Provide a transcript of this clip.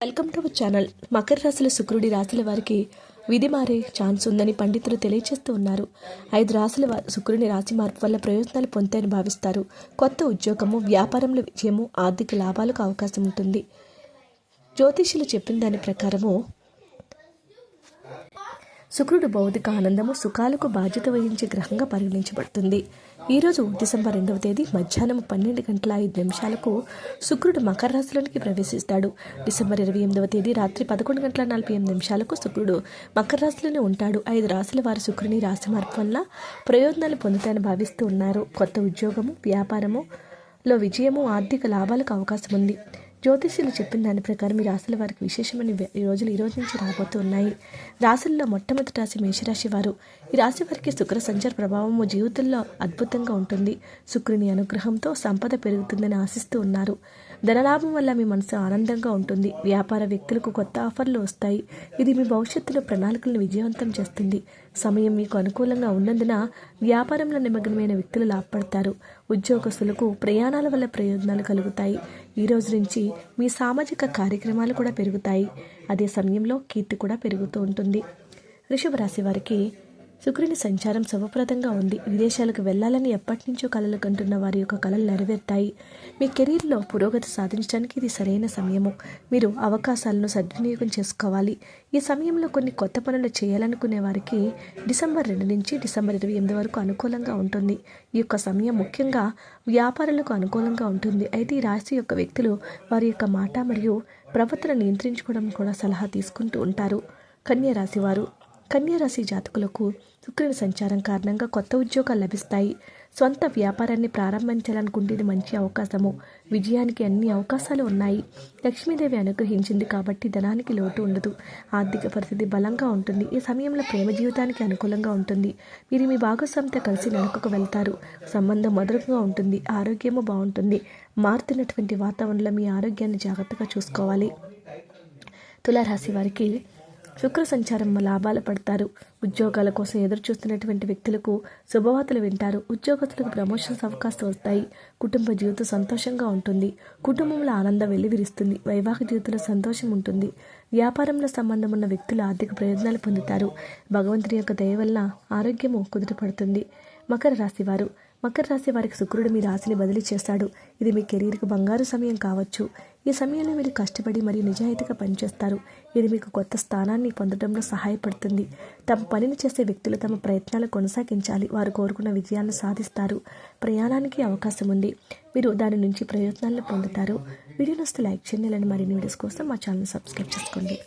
Welcome to our channel. Makar రాశుల శుక్రుడి రాశుల వారికి విధి మారే ఛాన్స్ ఉందని పండితులు తెలియజేస్తూ ఉన్నారు. ఐదు రాశుల శుక్రుని రాశి మార్పు వల్ల ప్రయోజనాలు పొందాయని భావిస్తారు. కొత్త ఉద్యోగము వ్యాపారంలో విజయము ఆర్థిక లాభాలకు అవకాశం ఉంటుంది. జ్యోతిష్యులు చెప్పిన దాని ప్రకారము శుక్రుడు భౌతిక ఆనందము సుఖాలకు బాధ్యత వహించే గ్రహంగా పరిగణించబడుతుంది. ఈరోజు డిసెంబర్ రెండవ తేదీ మధ్యాహ్నం పన్నెండు గంటల ఐదు నిమిషాలకు శుక్రుడు మకర రాశిలోనికి ప్రవేశిస్తాడు. డిసెంబర్ ఇరవై ఎనిమిదవ తేదీ రాత్రి పదకొండు గంటల నలభై ఎనిమిది నిమిషాలకు శుక్రుడు మకర రాశిలోనే ఉంటాడు. ఐదు రాశుల వారు శుక్రుని రాశి మార్పు వల్ల ప్రయోజనాలు పొందుతాయని భావిస్తూ ఉన్నారు. కొత్త ఉద్యోగము వ్యాపారము లో విజయము ఆర్థిక లాభాలకు అవకాశం ఉంది జ్యోతిష్యులు చెప్పిన దాని ప్రకారం ఈ రాశుల వారికి విశేషమైన ఈ రోజులు ఈ రోజు నుంచి రాబోతున్నాయి. రాశుల్లో మొట్టమొదటి రాశి మేషరాశి వారు. ఈ రాశి వారికి శుక్ర సంచార ప్రభావము జీవితంలో అద్భుతంగా ఉంటుంది. శుక్రుని అనుగ్రహంతో సంపద పెరుగుతుందని ఆశిస్తూ ఉన్నారు. ధనలాభం వల్ల మీ మనసు ఆనందంగా ఉంటుంది. వ్యాపార వ్యక్తులకు కొత్త ఆఫర్లు వస్తాయి. ఇది మీ భవిష్యత్తులో ప్రణాళికలను విజయవంతం చేస్తుంది. సమయం మీకు అనుకూలంగా ఉన్నందున వ్యాపారంలో నిమగ్నమైన వ్యక్తులు లాభపడతారు. ఉద్యోగస్తులకు ప్రయాణాల వల్ల ప్రయోజనాలు కలుగుతాయి. ఈ రోజు నుంచి మీ సామాజిక కార్యక్రమాలు కూడా పెరుగుతాయి. అదే సమయంలో కీర్తి కూడా పెరుగుతూ ఉంటుంది. వృషభ రాశి వారికి శుక్రుని సంచారం శుభప్రదంగా ఉంది. విదేశాలకు వెళ్ళాలని ఎప్పటి నుంచో కలలు కంటున్న వారి యొక్క కళలు నెరవేరుతాయి. మీ కెరీర్లో పురోగతి సాధించడానికి ఇది సరైన సమయము. మీరు అవకాశాలను సద్వినియోగం చేసుకోవాలి. ఈ సమయంలో కొన్ని కొత్త పనులు చేయాలనుకునే వారికి డిసెంబర్ రెండు నుంచి డిసెంబర్ ఇరవై ఎనిమిది వరకు అనుకూలంగా ఉంటుంది. ఈ యొక్క సమయం ముఖ్యంగా వ్యాపారులకు అనుకూలంగా ఉంటుంది. అయితే ఈ రాశి యొక్క వ్యక్తులు వారి యొక్క మాట మరియు ప్రవర్తన నియంత్రించుకోవడం కూడా సలహా తీసుకుంటూ ఉంటారు. కన్యా రాశి కన్యారాశి జాతకులకు శుక్రుని సంచారం కారణంగా కొత్త ఉద్యోగాలు లభిస్తాయి. సొంత వ్యాపారాన్ని ప్రారంభించాలనుకుంటేది మంచి అవకాశము. విజయానికి అన్ని అవకాశాలు ఉన్నాయి. లక్ష్మీదేవి అనుగ్రహించింది కాబట్టి ధనానికి లోటు ఉండదు. ఆర్థిక పరిస్థితి బలంగా ఉంటుంది. ఈ సమయంలో ప్రేమ జీవితానికి అనుకూలంగా ఉంటుంది. మీరు మీ భాగస్వామితో కలిసి నడకకు వెళ్తారు. సంబంధం మధురంగా ఉంటుంది. ఆరోగ్యము బాగుంటుంది. మారుతున్నటువంటి వాతావరణంలో మీ ఆరోగ్యాన్ని జాగ్రత్తగా చూసుకోవాలి. తులారాశి వారికి శుక్ర సంచారం లాభాలు పడతారు. ఉద్యోగాల కోసం ఎదురు చూస్తున్నటువంటి వ్యక్తులకు శుభవార్తలు వింటారు. ఉద్యోగస్తులకు ప్రమోషన్స్ అవకాశాలు వస్తాయి. కుటుంబ జీవితం సంతోషంగా ఉంటుంది. కుటుంబంలో ఆనందం వెల్లివిరుస్తుంది. వైవాహిక జీవితంలో సంతోషం ఉంటుంది. వ్యాపారంలో సంబంధం ఉన్న వ్యక్తులు ఆర్థిక ప్రయోజనాలు పొందుతారు. భగవంతుని యొక్క దయ వల్ల ఆరోగ్యము కుదుటపడుతుంది మకర రాశి వారు. మకర రాశి వారికి శుక్రుడు మీ రాశిని బదిలీ చేస్తాడు. ఇది మీ కెరీర్కు బంగారు సమయం కావచ్చు. ఈ సమయంలో మీరు కష్టపడి మరియు నిజాయితీగా పనిచేస్తారు. ఇది మీకు కొత్త స్థానాన్ని పొందడంలో సహాయపడుతుంది. తమ పనిని చేసే వ్యక్తులు తమ ప్రయత్నాలు కొనసాగించాలి. వారు కోరుకున్న విజయాలను సాధిస్తారు. ప్రయాణానికి అవకాశం ఉంది. మీరు దాని నుంచి ప్రయోజనాలను పొందుతారు. వీడియో నస్తే లైక్ చేయండి. మరిన్ని వీడియోస్ కోసం మా ఛానల్ సబ్స్క్రైబ్ చేసుకోండి.